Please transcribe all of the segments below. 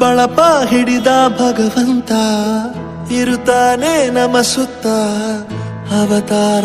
ಬಳಪ ಹಿಡಿದ ಭಗವಂತ ಇರುತ್ತಾನೆ ನಮ ಸುತ್ತ ಅವತಾರ.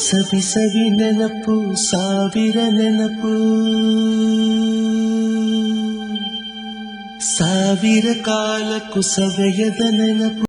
ಸವಿ ಸವಿ ನೆನಪು ಸಾವಿರ ನೆನಪು ಸಾವಿರ ಕಾಲಕ್ಕೂ ಸವೆಯದ ನೆನಪು